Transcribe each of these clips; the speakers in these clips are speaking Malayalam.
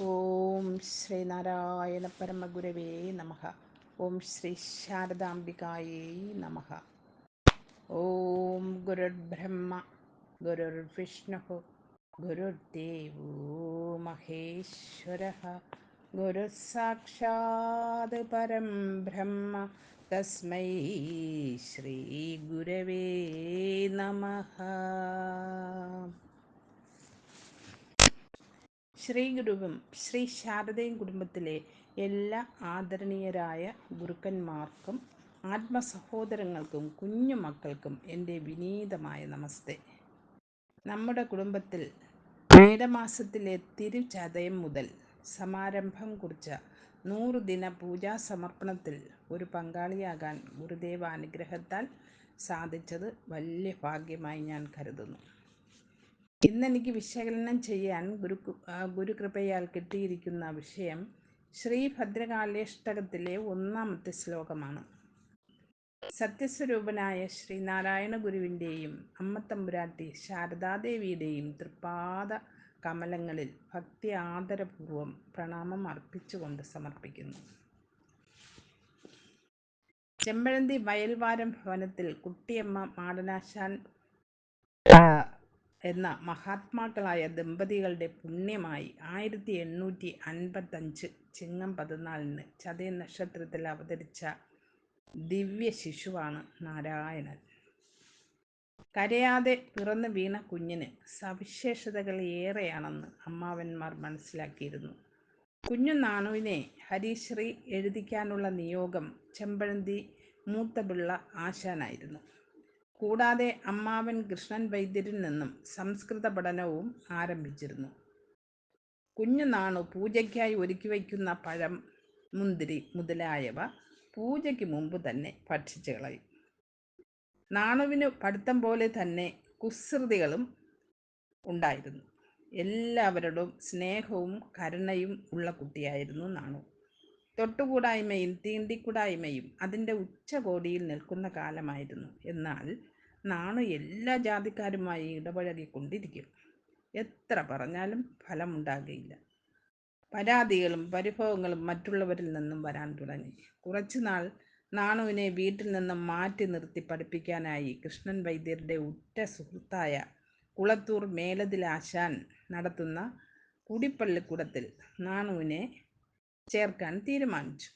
ഓം ശ്രീനാരായണ പരമഗുരവേ നമ. ഓം ശ്രീ ശാരദാംബികായേ നമ. ഓം ഗുരുർബ്രഹ്മ ഗുരുർവിഷ്ണു ഗുരുദേവോ മഹേശ്വര. ഗുരുസാക്ഷാത് പരം ബ്രഹ്മ തസ്മൈ ശ്രീ ഗുരവേ നമഃ. ശ്രീ ഗുരുവും ശ്രീ ശാരദയും കുടുംബത്തിലെ എല്ലാ ആദരണീയരായ ഗുരുക്കന്മാർക്കും ആത്മസഹോദരങ്ങൾക്കും കുഞ്ഞു മക്കൾക്കും എന്റെ വിനീതമായ നമസ്തേ. നമ്മുടെ കുടുംബത്തിൽ മേടമാസത്തിലെ തിരുചതയം മുതൽ സമാരംഭം കുറിച്ച നൂറ് ദിന പൂജാ സമർപ്പണത്തിൽ ഒരു പങ്കാളിയാകാൻ ഗുരുദേവ അനുഗ്രഹത്താൽ സാധിച്ചത് വലിയ ഭാഗ്യമായി ഞാൻ കരുതുന്നു. ഇന്നെനിക്ക് വിശകലനം ചെയ്യാൻ ഗുരു ഗുരുകൃപയാൽ കിട്ടിയിരിക്കുന്ന വിഷയം ശ്രീ ഭദ്രകാളേഷ്ടകത്തിലെ ഒന്നാമത്തെ ശ്ലോകമാണ്. സത്യസ്വരൂപനായ ശ്രീനാരായണ ഗുരുവിന്റെയും അമ്മത്തമ്പുരാട്ടി ശാരദാദേവിയുടെയും തൃപ്പാദ കമലങ്ങളിൽ ഭക്തി ആദരപൂർവം പ്രണാമം അർപ്പിച്ചുകൊണ്ട് സമർപ്പിക്കുന്നു. ചെമ്പഴന്തി വയൽവാരം ഭവനത്തിൽ കുട്ടിയമ്മ മാടനാശാൻ എന്ന മഹാത്മാക്കളായ ദമ്പതികളുടെ പുണ്യമായി ആയിരത്തി എണ്ണൂറ്റി അൻപത്തഞ്ച് ചിങ്ങം പതിനാലിന് ചതയ നക്ഷത്രത്തിൽ അവതരിച്ച ദിവ്യ ശിശുവാണ് നാരായണൻ. കരയാതെ പിറന്നു വീണ കുഞ്ഞിന് സവിശേഷതകൾ ഏറെയാണെന്ന് അമ്മാവന്മാർ മനസ്സിലാക്കിയിരുന്നു. കുഞ്ഞു നാണുവിനെ ഹരീശ്രീ എഴുതിക്കാനുള്ള നിയോഗം ചെമ്പഴന്തി മൂത്തപിള്ള ആശാനായിരുന്നു. കൂടാതെ അമ്മാവൻ കൃഷ്ണൻ വൈദ്യരിൽ നിന്നും സംസ്കൃത പഠനവും ആരംഭിച്ചിരുന്നു. കുഞ്ഞുനാണു പൂജയ്ക്കായി ഒരുക്കി വയ്ക്കുന്ന പഴം മുന്തിരി മുതലായവ പൂജയ്ക്ക് മുമ്പ് തന്നെ ഭക്ഷിച്ചു കളയും. നാണുവിന് പഠിത്തം പോലെ തന്നെ കുസൃതികളും ഉണ്ടായിരുന്നു. എല്ലാവരോടും സ്നേഹവും കരുണയും ഉള്ള കുട്ടിയായിരുന്നു നാണു. തൊട്ടുകൂടായ്മയും തീണ്ടിക്കൂടായ്മയും അതിന്റെ ഉച്ചകോടിയിൽ നിൽക്കുന്ന കാലമായിരുന്നു. എന്നാൽ നാണു എല്ലാ ജാതിക്കാരുമായി ഇടപഴകിക്കൊണ്ടിരിക്കും. എത്ര പറഞ്ഞാലും ഫലമുണ്ടാകുകയില്ല പരാതികളും പരിഭവങ്ങളും മറ്റുള്ളവരിൽ നിന്നും വരാൻ തുടങ്ങി. കുറച്ചുനാൾ നാണുവിനെ വീട്ടിൽ നിന്നും മാറ്റി നിർത്തി പഠിപ്പിക്കാനായി കൃഷ്ണൻ വൈദ്യരുടെ ഉറ്റ സുഹൃത്തായ കുളത്തൂർ മേലതിലാശാൻ നടത്തുന്ന കുടിപ്പള്ളിക്കൂടത്തിൽ നാണുവിനെ ചേർക്കാൻ തീരുമാനിച്ചു.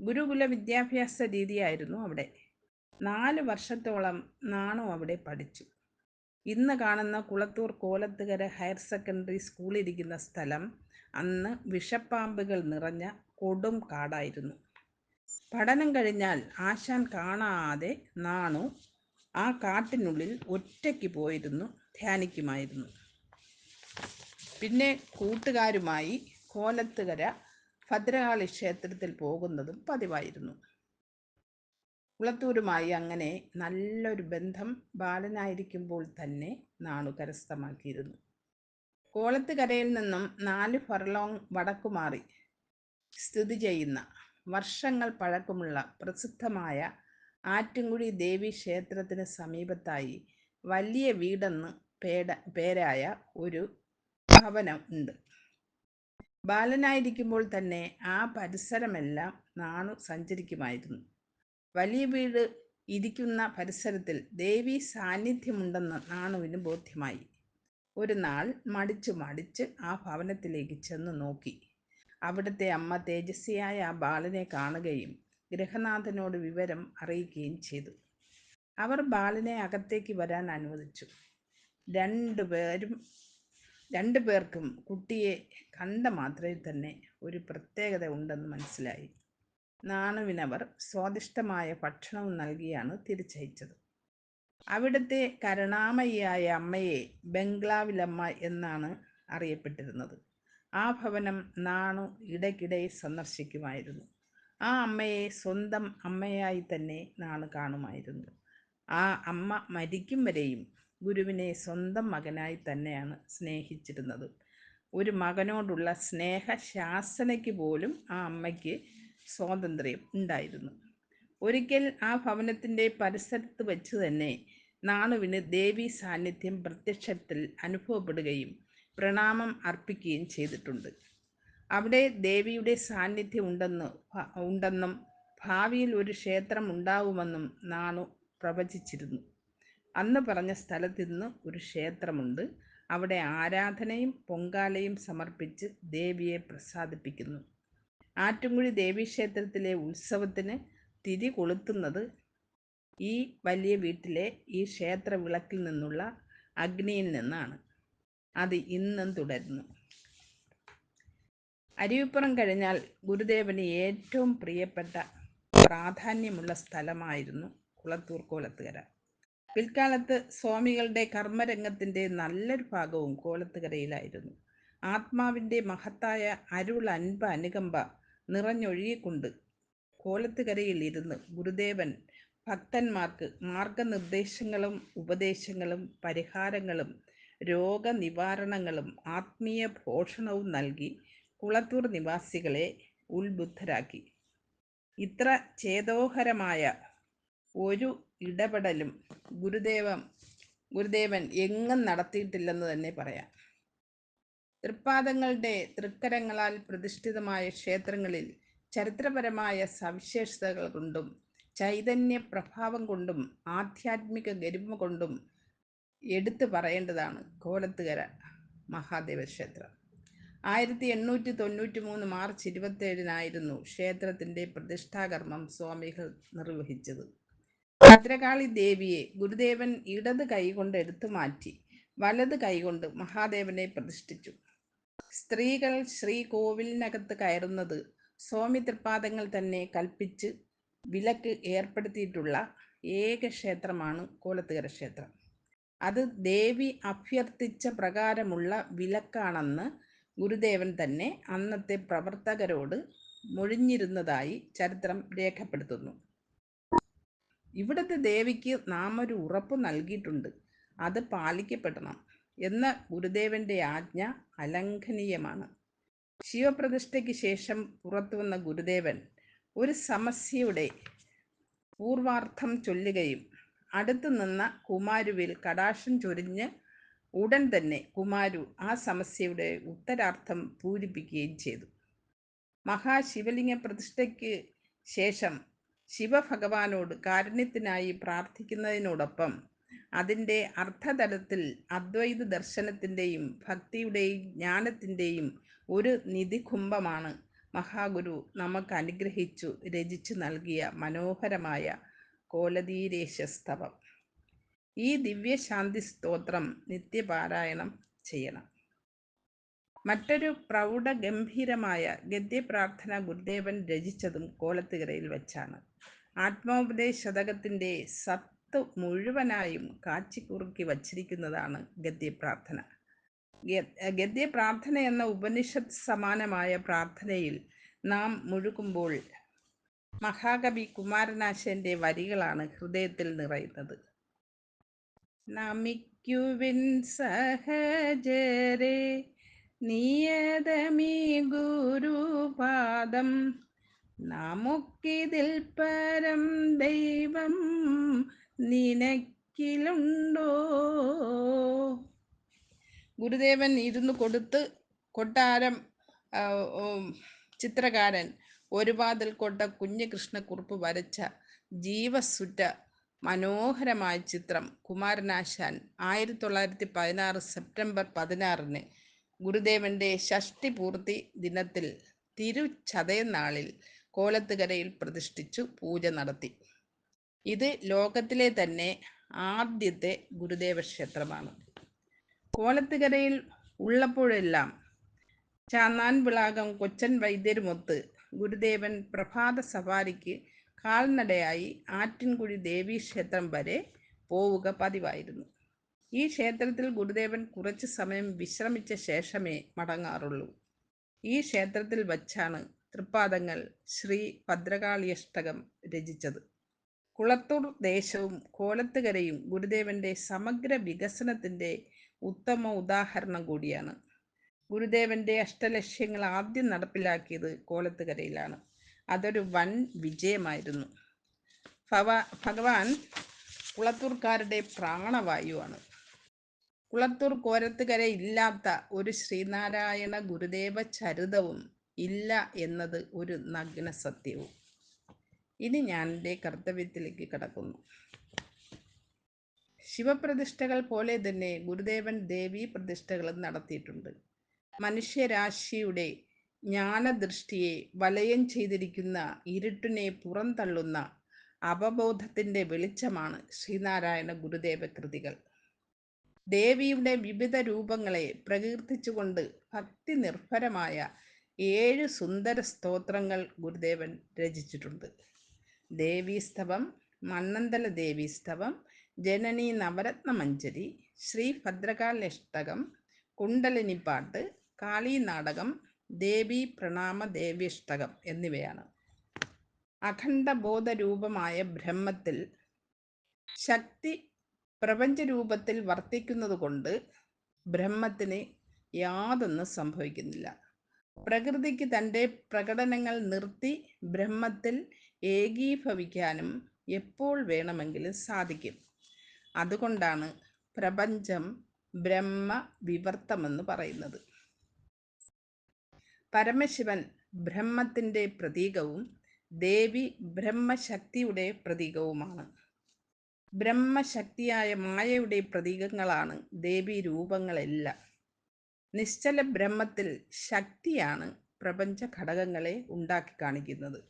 ഗുരുകുല വിദ്യാഭ്യാസ രീതിയായിരുന്നു അവിടെ. നാല് വർഷത്തോളം നാണു അവിടെ പഠിച്ചു. ഇന്ന് കാണുന്ന കുളത്തൂർ കോലത്തുകര ഹയർ സെക്കൻഡറി സ്കൂളിരിക്കുന്ന സ്ഥലം അന്ന് വിഷപ്പാമ്പുകൾ നിറഞ്ഞ കൊടും കാടായിരുന്നു. പഠനം കഴിഞ്ഞാൽ ആശാൻ കാണാതെ നാണു ആ കാട്ടിനുള്ളിൽ ഒറ്റയ്ക്ക് പോയിരുന്നു ധ്യാനിക്കുമായിരുന്നു. പിന്നെ കൂട്ടുകാരുമായി കോലത്തുകര ഭദ്രകാളി ക്ഷേത്രത്തിൽ പോകുന്നതും പതിവായിരുന്നു. കുളത്തൂരുമായി അങ്ങനെ നല്ലൊരു ബന്ധം ബാലനായിരിക്കുമ്പോൾ തന്നെ നാണു കരസ്ഥമാക്കിയിരുന്നു കോളത്തുകരയിൽ നിന്നും നാല് ഫർലോങ് വടക്കുമാറി സ്ഥിതി ചെയ്യുന്ന വർഷങ്ങൾ പഴക്കമുള്ള പ്രസിദ്ധമായ ആറ്റുംകുഴി ദേവി ക്ഷേത്രത്തിന് സമീപത്തായി വലിയ വീടെന്ന് പേട പേരായ ഒരു ഭവനം ഉണ്ട്. ബാലനായിരിക്കുമ്പോൾ തന്നെ ആ പരിസരമെല്ലാം നാണു സഞ്ചരിക്കുമായിരുന്നു. വലിയ വീട് ഇരിക്കുന്ന പരിസരത്തിൽ ദേവി സാന്നിധ്യമുണ്ടെന്ന് നാണുവിന് ബോധ്യമായി. ഒരു നാൾ മടിച്ചു മടിച്ച് ആ ഭവനത്തിലേക്ക് ചെന്ന് നോക്കി. അവിടുത്തെ അമ്മ തേജസ്വിയായ ആ ബാലനെ കാണുകയും ഗൃഹനാഥനോട് വിവരം അറിയിക്കുകയും ചെയ്തു. അവർ ബാലനെ അകത്തേക്ക് വരാൻ അനുവദിച്ചു. രണ്ടുപേരും രണ്ടു പേർക്കും കുട്ടിയെ കണ്ട മാത്രയിൽ തന്നെ ഒരു പ്രത്യേകത ഉണ്ടെന്ന് മനസ്സിലായി. നാണുവിനവർ സ്വാദിഷ്ടമായ ഭക്ഷണവും നൽകിയാണ് തിരിച്ചയച്ചത്. അവിടുത്തെ കരുണാമയിയായ അമ്മയെ ബംഗ്ലാവിലമ്മ എന്നാണ് അറിയപ്പെട്ടിരുന്നത്. ആ ഭവനം നാണു ഇടയ്ക്കിടെ സന്ദർശിക്കുമായിരുന്നു. ആ അമ്മയെ സ്വന്തം അമ്മയായി തന്നെ നാണു കാണുമായിരുന്നു. ആ അമ്മ മരിക്കും വരെയും ഗുരുവിനെ സ്വന്തം മകനായി തന്നെയാണ് സ്നേഹിച്ചിരുന്നത്. ഒരു മകനോടുള്ള സ്നേഹ ശാസനയ്ക്ക് പോലും ആ അമ്മയ്ക്ക് സ്വാതന്ത്ര്യം ഉണ്ടായിരുന്നു. ഒരിക്കൽ ആ ഭവനത്തിന്റെ പരിസരത്ത് വെച്ച് തന്നെ നാണുവിന് ദേവി സാന്നിധ്യം പ്രത്യക്ഷത്തിൽ അനുഭവപ്പെടുകയും പ്രണാമം അർപ്പിക്കുകയും ചെയ്തിട്ടുണ്ട്. അവിടെ ദേവിയുടെ സാന്നിധ്യം ഉണ്ടെന്ന് ഉണ്ടെന്നും ഭാവിയിൽ ഒരു ക്ഷേത്രം ഉണ്ടാവുമെന്നും നാണു പ്രവചിച്ചിരുന്നു. അന്ന് പറഞ്ഞ സ്ഥലത്ത് ഇന്ന് ഒരു ക്ഷേത്രമുണ്ട്. അവിടെ ആരാധനയും പൊങ്കാലയും സമർപ്പിച്ച് ദേവിയെ പ്രസാദിപ്പിക്കുന്നു. ആറ്റുംകുഴി ദേവീക്ഷേത്രത്തിലെ ഉത്സവത്തിന് തിരി കൊളുത്തുന്നത് ഈ വലിയ വീട്ടിലെ ഈ ക്ഷേത്ര വിളക്കിൽ നിന്നുള്ള അഗ്നിയിൽ നിന്നാണ്. അത് ഇന്നും തുടരുന്നു. അരിവിപ്പുറം കഴിഞ്ഞാൽ ഗുരുദേവന് ഏറ്റവും പ്രിയപ്പെട്ട പ്രാധാന്യമുള്ള സ്ഥലമായിരുന്നു കുളത്തൂർ കോലത്തുകര. പിൽക്കാലത്ത് സ്വാമികളുടെ കർമ്മരംഗത്തിന്റെ നല്ലൊരു ഭാഗവും കോലത്തുകരയിലായിരുന്നു. ആത്മാവിന്റെ മഹത്തായ അരുൾ അൻപ അനുകമ്പ നിറഞ്ഞൊഴുകിക്കൊണ്ട് കോലത്തുകരയിൽ ഇരുന്ന് ഗുരുദേവൻ ഭക്തന്മാർക്ക് മാർഗനിർദ്ദേശങ്ങളും ഉപദേശങ്ങളും പരിഹാരങ്ങളും രോഗനിവാരണങ്ങളും ആത്മീയ പോഷണവും നൽകി കുളത്തൂർ നിവാസികളെ ഉത്ബുദ്ധരാക്കി. ഇത്ര ചേതോഹരമായ ഒരു ഇടപെടലും ഗുരുദേവം ഗുരുദേവൻ എങ്ങും നടത്തിയിട്ടില്ലെന്ന് തന്നെ പറയാം. തൃപ്പാദങ്ങളുടെ തൃക്കരങ്ങളാൽ പ്രതിഷ്ഠിതമായ ക്ഷേത്രങ്ങളിൽ ചരിത്രപരമായ സവിശേഷതകൾ കൊണ്ടും ചൈതന്യ പ്രഭാവം കൊണ്ടും ആധ്യാത്മിക ഗരിമ കൊണ്ടും എടുത്തു പറയേണ്ടതാണ് കോലത്തുകര മഹാദേവ ക്ഷേത്രം. ആയിരത്തി എണ്ണൂറ്റി തൊണ്ണൂറ്റി മൂന്ന് മാർച്ച് ഇരുപത്തേഴിനായിരുന്നു ക്ഷേത്രത്തിന്റെ പ്രതിഷ്ഠാകർമ്മം സ്വാമികൾ നിർവഹിച്ചത്. ഭദ്രകാളി ദേവിയെ ഗുരുദേവൻ ഇടത് കൈകൊണ്ട് എടുത്തു മാറ്റി വലത് കൈകൊണ്ട് മഹാദേവനെ പ്രതിഷ്ഠിച്ചു. സ്ത്രീകൾ ശ്രീകോവിലിനകത്ത് കയറുന്നത് സ്വാമി തൃപ്പാദങ്ങൾ തന്നെ കൽപ്പിച്ച് വിലക്ക് ഏർപ്പെടുത്തിയിട്ടുള്ള ഏക ക്ഷേത്രമാണ് കോലത്തുകര ക്ഷേത്രം അത് ദേവി അഭ്യർത്ഥിച്ച പ്രകാരമുള്ള വിലക്കാണെന്ന് ഗുരുദേവൻ തന്നെ അന്നത്തെ പ്രവർത്തകരോട് മൊഴിഞ്ഞിരുന്നതായി ചരിത്രം രേഖപ്പെടുത്തുന്നു. ഇവിടുത്തെ ദേവിക്ക് നാം ഒരു ഉറപ്പ് നൽകിയിട്ടുണ്ട്. അത് പാലിക്കപ്പെടണം എന്ന ഗുരുദേവന്റെ ആജ്ഞ അലംഘനീയമാണ്. ശിവപ്രതിഷ്ഠയ്ക്ക് ശേഷം പുറത്തുവന്ന ഗുരുദേവൻ ഒരു സമസ്യയുടെ പൂർവാർത്ഥം ചൊല്ലുകയും അടുത്തു നിന്ന കുമാരുവിൽ കടാക്ഷം ചൊരിഞ്ഞ് ഉടൻ തന്നെ കുമാരു ആ സമസ്യയുടെ ഉത്തരാർത്ഥം പൂരിപ്പിക്കുകയും ചെയ്തു. മഹാശിവലിംഗ പ്രതിഷ്ഠയ്ക്ക് ശേഷം ശിവഭഗവാനോട് കാരുണ്യത്തിനായി പ്രാർത്ഥിക്കുന്നതിനോടൊപ്പം അതിന്റെ അർത്ഥതലത്തിൽ അദ്വൈത ദർശനത്തിന്റെയും ഭക്തിയുടെയും ജ്ഞാനത്തിന്റെയും ഒരു നിധികുംഭമാണ് മഹാഗുരു നമുക്ക് അനുഗ്രഹിച്ചു രചിച്ചു നൽകിയ മനോഹരമായ കോലതീരേശസ്തവം ഈ ദിവ്യശാന്തി സ്തോത്രം നിത്യപാരായണം ചെയ്യണം. മറ്റൊരു പ്രൗഢഗംഭീരമായ ഗദ്യപ്രാർത്ഥന ഗുരുദേവൻ രചിച്ചതും കോലത്തുകരയിൽ വച്ചാണ്. ആത്മോപദേശ ശതകത്തിന്റെ സത്ത് മുഴുവനായും കാച്ചിക്കുറുക്കി വച്ചിരിക്കുന്നതാണ് ഗദ്യപ്രാർത്ഥന. ഗദ്യപ്രാർത്ഥന എന്ന ഉപനിഷത്ത് സമാനമായ പ്രാർത്ഥനയിൽ നാം മുഴുകുമ്പോൾ മഹാകവി കുമാരനാശന്റെ വരികളാണ് ഹൃദയത്തിൽ നിറയുന്നത്. നമിക്കുവിൻ സഹജരെ നിയതമീ ഗുരുപാദം. നമുക്കിതിൽ പരം ദൈവം നിനക്കിലുണ്ടോ? ഗുരുദേവൻ ഇരുന്ന് കൊടുത്ത് കൊട്ടാരം ചിത്രകാരൻ ഒരുപാതിൽ കൊട്ട കുഞ്ഞികൃഷ്ണക്കുറുപ്പ് വരച്ച ജീവസുറ്റ മനോഹരമായ ചിത്രം കുമാരനാശാൻ ആയിരത്തി തൊള്ളായിരത്തി പതിനാറ് സെപ്റ്റംബർ പതിനാറിന് ഗുരുദേവന്റെ ഷഷ്ടി പൂർത്തി ദിനത്തിൽ തിരുചതയനാളിൽ കോലത്തുകരയിൽ പ്രതിഷ്ഠിച്ചു പൂജ നടത്തി. ഇത് ലോകത്തിലെ തന്നെ ആദ്യത്തെ ഗുരുദേവ ക്ഷേത്രമാണ്. കോലത്തുകരയിൽ ഉള്ളപ്പോഴെല്ലാം ചാന്നാൻ വിളാകം കൊച്ചൻ വൈദ്യരുമൊത്ത് ഗുരുദേവൻ പ്രഭാത സവാരിക്ക് കാൽനടയായി ആറ്റിൻകുഴി ദേവീക്ഷേത്രം വരെ പോവുക പതിവായിരുന്നു. ഈ ക്ഷേത്രത്തിൽ ഗുരുദേവൻ കുറച്ച് സമയം വിശ്രമിച്ച ശേഷമേ മടങ്ങാറുള്ളൂ. ഈ ക്ഷേത്രത്തിൽ വച്ചാണ് തൃപ്പാദങ്ങൾ ശ്രീ ഭദ്രകാളിയഷ്ടകം രചിച്ചത്. കുളത്തൂർ ദേശവും കോലത്തുകരയും ഗുരുദേവന്റെ സമഗ്ര വികസനത്തിന്റെ ഉത്തമ ഉദാഹരണം കൂടിയാണ്. ഗുരുദേവന്റെ അഷ്ടലക്ഷ്യങ്ങൾ ആദ്യം നടപ്പിലാക്കിയത് കോലത്തുകരയിലാണ്. അതൊരു വൻ വിജയമായിരുന്നു. ഭഗവാൻ കുളത്തൂർക്കാരുടെ പ്രാണവായുവാണ്. കുളത്തൂർ കോരത്തുകര ഇല്ലാത്ത ഒരു ശ്രീനാരായണ ഗുരുദേവ ചരിതവും ഇല്ല എന്നത് ഒരു നഗ്ന സത്യവും. ഇനി ഞാൻ എന്റെ കർത്തവ്യത്തിലേക്ക് കടക്കുന്നു. ശിവപ്രതിഷ്ഠകൾ പോലെ തന്നെ ഗുരുദേവൻ ദേവീ പ്രതിഷ്ഠകളും നടത്തിയിട്ടുണ്ട്. മനുഷ്യരാശിയുടെ ജ്ഞാനദൃഷ്ടിയെ വലയം ചെയ്തിരിക്കുന്ന ഇരുട്ടിനെ പുറന്തള്ളുന്ന അവബോധത്തിന്റെ വെളിച്ചമാണ് ശ്രീനാരായണ ഗുരുദേവ കൃതികൾ. ദേവിയുടെ വിവിധ രൂപങ്ങളെ പ്രകീർത്തിച്ചുകൊണ്ട് ഭക്തി നിർഭരമായ ഏഴ് സുന്ദര സ്തോത്രങ്ങൾ ഗുരുദേവൻ രചിച്ചിട്ടുണ്ട്. ദേവീസ്തവം മണ്ണന്തല ദേവീസ്തവം ജനനി നവരത്ന മഞ്ജരി ശ്രീ ഭദ്രകാലഷ്ടകം കുണ്ടലിനിപ്പാട്ട് കാളി നാടകം ദേവി പ്രണാമ ദേവീഷ്ടകം എന്നിവയാണ്. അഖണ്ഡബോധരൂപമായ ബ്രഹ്മത്തിൽ ശക്തി പ്രപഞ്ചരൂപത്തിൽ വർത്തിക്കുന്നതുകൊണ്ട് ബ്രഹ്മത്തിന് യാതൊന്നും സംഭവിക്കുന്നില്ല. പ്രകൃതിക്ക് തന്റെ പ്രകടനങ്ങൾ നിർത്തി ബ്രഹ്മത്തിൽ ഏകീഭവിക്കാനും എപ്പോൾ വേണമെങ്കിലും സാധിക്കും. അതുകൊണ്ടാണ് പ്രപഞ്ചം ബ്രഹ്മ വിവർത്തമെന്ന് പറയുന്നത്. പരമശിവൻ ബ്രഹ്മത്തിന്റെ പ്രതീകവും ദേവി ബ്രഹ്മശക്തിയുടെ പ്രതീകവുമാണ്. ബ്രഹ്മശക്തിയായ മായയുടെ പ്രതീകങ്ങളാണ് ദേവി രൂപങ്ങളെല്ലാം. നിശ്ചല ബ്രഹ്മത്തിൽ ശക്തിയാണ് പ്രപഞ്ച ഘടകങ്ങളെ ഉണ്ടാക്കി കാണിക്കുന്നത്.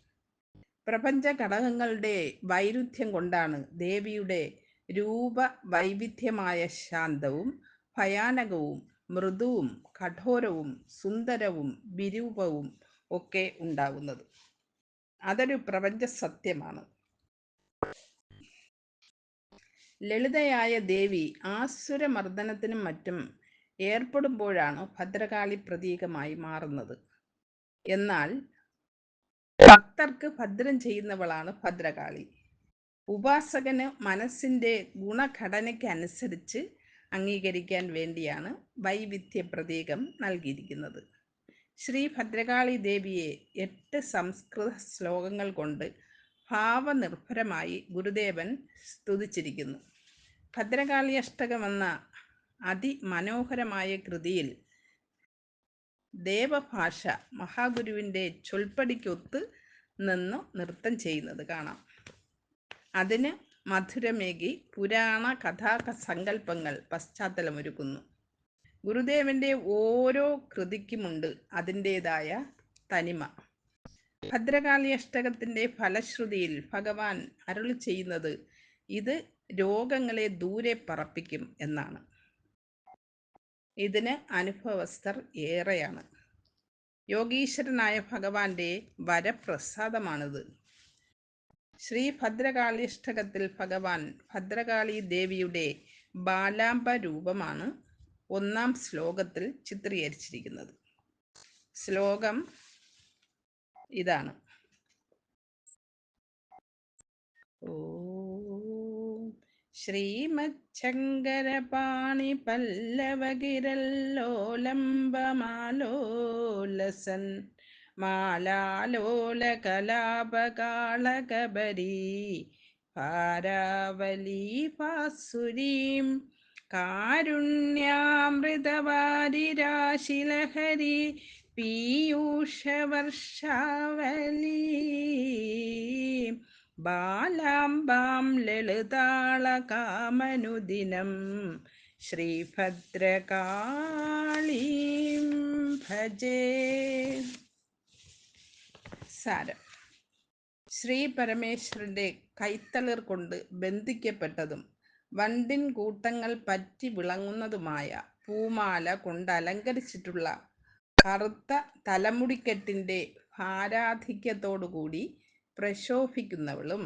പ്രപഞ്ച ഘടകങ്ങളുടെ വൈരുദ്ധ്യം കൊണ്ടാണ് ദേവിയുടെ രൂപ വൈവിധ്യമായ ശാന്തവും ഭയാനകവും മൃദുവും കഠോരവും സുന്ദരവും വിരൂപവും ഒക്കെ ഉണ്ടാകുന്നത് അതൊരു പ്രപഞ്ച സത്യമാണ് ലളിതയായ ദേവി ആസുരമർദ്ദനത്തിനും മറ്റും ഏർപ്പെടുമ്പോഴാണ് ഭദ്രകാളി പ്രതീകമായി മാറുന്നത്. എന്നാൽ ഭക്തർക്ക് ഭദ്രം ചെയ്യുന്നവളാണ് ഭദ്രകാളി. ഉപാസകന് മനസ്സിന്റെ ഗുണഘടനയ്ക്കനുസരിച്ച് അംഗീകരിക്കാൻ വേണ്ടിയാണ് വൈവിധ്യ പ്രതീകം നൽകിയിരിക്കുന്നത്. ശ്രീ ഭദ്രകാളി ദേവിയെ എട്ട് സംസ്കൃത ശ്ലോകങ്ങൾ കൊണ്ട് ഭാവനിർഭരമായി ഗുരുദേവൻ സ്തുതിച്ചിരിക്കുന്നു. ഭദ്രകാളി അഷ്ടകം എന്ന അതിമനോഹരമായ കൃതിയിൽ ദേവഭാഷ മഹാഗുരുവിന്റെ ചൊൽപ്പടിക്കൊത്ത് നിന്ന് നൃത്തം ചെയ്യുന്നത് കാണാം. അതിന് മധുരമേകി പുരാണ കഥാ സങ്കല്പങ്ങൾ പശ്ചാത്തലമൊരുക്കുന്നു. ഗുരുദേവന്റെ ഓരോ കൃതിക്കുമുണ്ട് അതിന്റെതായ തനിമ. ഭദ്രകാളി അഷ്ടകത്തിന്റെ ഫലശ്രുതിയിൽ ഭഗവാൻ അരുൾ ചെയ്യുന്നത് ഇത് രോഗങ്ങളെ ദൂരെ പറപ്പിക്കും എന്നാണ്. ഇതിന് അനുഭവസ്ഥർ ഏറെയാണ്. യോഗീശ്വരനായ ഭഗവാന്റെ വരപ്രസാദമാണിത്. ശ്രീ ഭദ്രകാളിഷ്ടകത്തിൽ ഭഗവാൻ ഭദ്രകാളി ദേവിയുടെ ബാലാംബ രൂപമാണ് ഒന്നാം ശ്ലോകത്തിൽ ചിത്രീകരിച്ചിരിക്കുന്നത്. ശ്ലോകം ഇതാണ്. ഓ ശ്രീമച്ഛങ്കരപാണി പല്ലവകിരല്ലോലംബമാലോലസൻ മാലാലോലകലാപകാളകബരീ ഭാരാവലീ പാസുരീം കാരുണ്യാമൃതവാരിരാശിലഹരി പീയൂഷവർഷാവലീ. ബാലാംബാം ലളിതാളകാമനുദിനം. ശ്രീഭദ്രകാളീം ഭജേ. സാരം. ശ്രീ പരമേശ്വരന്റെ കൈത്തളിർ കൊണ്ട് ബന്ധിക്കപ്പെട്ടതും വണ്ടിൻ കൂട്ടങ്ങൾ പറ്റി വിളങ്ങുന്നതുമായ പൂമാല കൊണ്ട് അലങ്കരിച്ചിട്ടുള്ള കറുത്ത തലമുടിക്കെട്ടിന്റെ ഭാരാധിക്യത്തോടുകൂടി പ്രശോഭിക്കുന്നവളും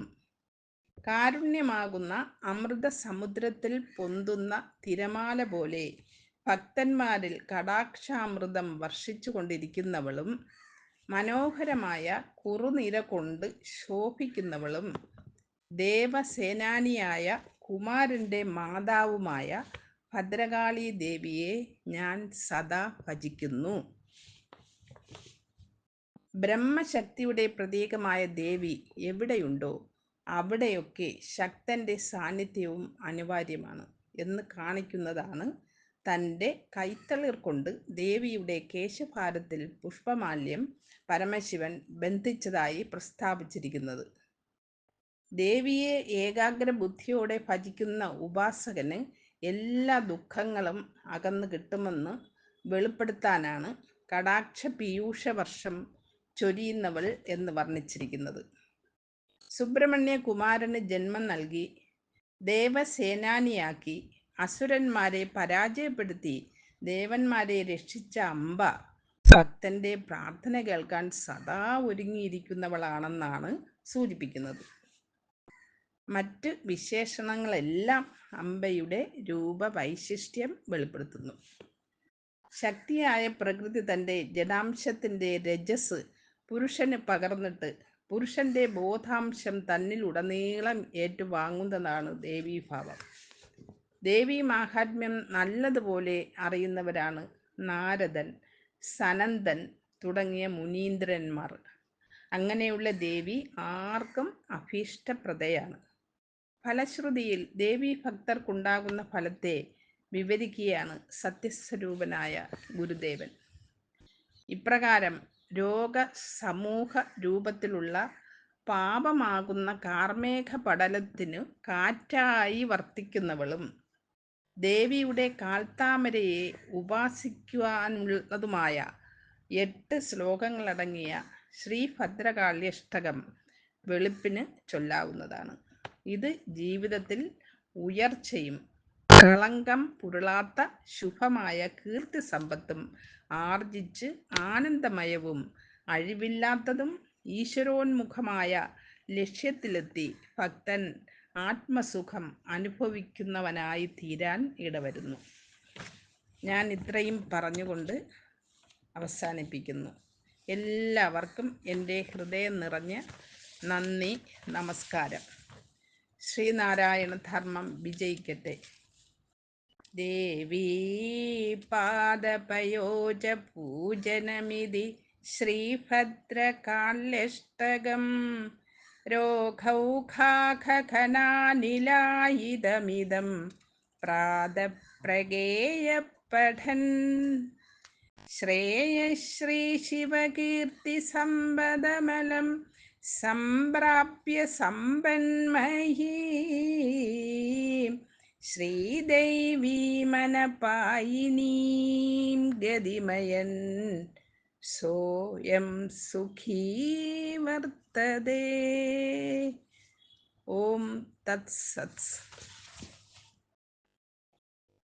കാരുണ്യമാകുന്ന അമൃതസമുദ്രത്തിൽ പൊന്തുന്ന തിരമാല പോലെ ഭക്തന്മാരിൽ കടാക്ഷാമൃതം വർഷിച്ചു കൊണ്ടിരിക്കുന്നവളും മനോഹരമായ കുറുനിര കൊണ്ട് ശോഭിക്കുന്നവളും ദേവസേനാനിയായ കുമാരന്റെ മാതാവുമായ ഭദ്രകാളി ദേവിയെ ഞാൻ സദാ ഭജിക്കുന്നു. ബ്രഹ്മശക്തിയുടെ പ്രതീകമായ ദേവി എവിടെയുണ്ടോ അവിടെയൊക്കെ ശക്തന്റെ സാന്നിധ്യവും അനിവാര്യമാണ് എന്ന് കാണിക്കുന്നതാണ് തന്റെ കൈത്തളിർ കൊണ്ട് ദേവിയുടെ കേശഭാരത്തിൽ പുഷ്പമാല്യം പരമശിവൻ ബന്ധിച്ചതായി പ്രസ്താവിച്ചിരിക്കുന്നത്. ദേവിയെ ഏകാഗ്ര ബുദ്ധിയോടെ ഭജിക്കുന്ന ഉപാസകന് എല്ലാ ദുഃഖങ്ങളും അകന്നു കിട്ടുമെന്ന് വെളിപ്പെടുത്താനാണ് കടാക്ഷ പീയൂഷ വർഷം ചൊരിയുന്നവൾ എന്ന് വർണിച്ചിരിക്കുന്നത്. സുബ്രഹ്മണ്യ കുമാരന് ജന്മം നൽകി ദേവസേനാനിയാക്കി അസുരന്മാരെ പരാജയപ്പെടുത്തി ദേവന്മാരെ രക്ഷിച്ച അമ്പ ഭക്തന്റെ പ്രാർത്ഥന കേൾക്കാൻ സദാ ഒരുങ്ങിയിരിക്കുന്നവളാണെന്നാണ് സൂചിപ്പിക്കുന്നത്. മറ്റ് വിശേഷണങ്ങളെല്ലാം അമ്പയുടെ രൂപവൈശിഷ്ട്യം വെളിപ്പെടുത്തുന്നു. ശക്തിയായ പ്രകൃതി തന്റെ ജഡാംശത്തിന്റെ രജസ് പുരുഷന് പകർന്നിട്ട് പുരുഷന്റെ ബോധാംശം തന്നിൽ ഉടനീളം ഏറ്റുവാങ്ങുന്നതാണ് ദേവീഭാവം. ദേവി മാഹാത്മ്യം നല്ലതുപോലെ അറിയുന്നവരാണ് നാരദൻ സനന്ദൻ തുടങ്ങിയ മുനീന്ദ്രന്മാർ. അങ്ങനെയുള്ള ദേവി ആർക്കും അഭീഷ്ടപ്രദയാണ്. ഫലശ്രുതിയിൽ ദേവി ഭക്തർക്കുണ്ടാകുന്ന ഫലത്തെ വിവരിക്കുകയാണ് സത്യസ്വരൂപനായ ഗുരുദേവൻ. ഇപ്രകാരം രോഗ സമൂഹ രൂപത്തിലുള്ള പാപമാകുന്ന കാർമേഘ പടലത്തിനു കാറ്റായി വർത്തിക്കുന്നവളും ദേവിയുടെ കാൽത്താമരയെ ഉപാസിക്കുവാനുള്ളതുമായ എട്ട് ശ്ലോകങ്ങളടങ്ങിയ ശ്രീഭദ്രകാള്യഷ്ടകം വെളുപ്പിന് ചൊല്ലാവുന്നതാണ്. ഇത് ജീവിതത്തിൽ ഉയർച്ചയും കളങ്കം പുരളാത്ത ശുഭമായ കീർത്തി സമ്പത്തും ആർജിച്ച് ആനന്ദമയവും അഴിവില്ലാത്തതും ഈശ്വരോന്മുഖമായ ലക്ഷ്യത്തിലെത്തി ഭക്തൻ ആത്മസുഖം അനുഭവിക്കുന്നവനായി തീരാൻ ഇടവരുന്നു. ഞാൻ ഇത്രയും പറഞ്ഞുകൊണ്ട് അവസാനിപ്പിക്കുന്നു. എല്ലാവർക്കും എന്റെ ഹൃദയം നിറഞ്ഞ നന്ദി നമസ്കാരം. ശ്രീനാരായണ ധർമ്മം വിജയിക്കട്ടെ. ദേവീ പാദപയോജ പൂജനമിതി ശ്രീഭദ്രകാള്യഷ്ടകം രോഗൗഖാഖനാനിലായിതമിദം പ്രാതപ്രഗേയപഠൻ ശ്രേയശ്രീശിവകീർത്തിസമ്പദമലം സംപ്രാപ്യ സമ്പന്മഹീ. ശ്രീദൈവീമനപായിനീം ഗതിമയൻ. സോയം സുഖീ വർത്തതേ. ഓം തത്സത്സ്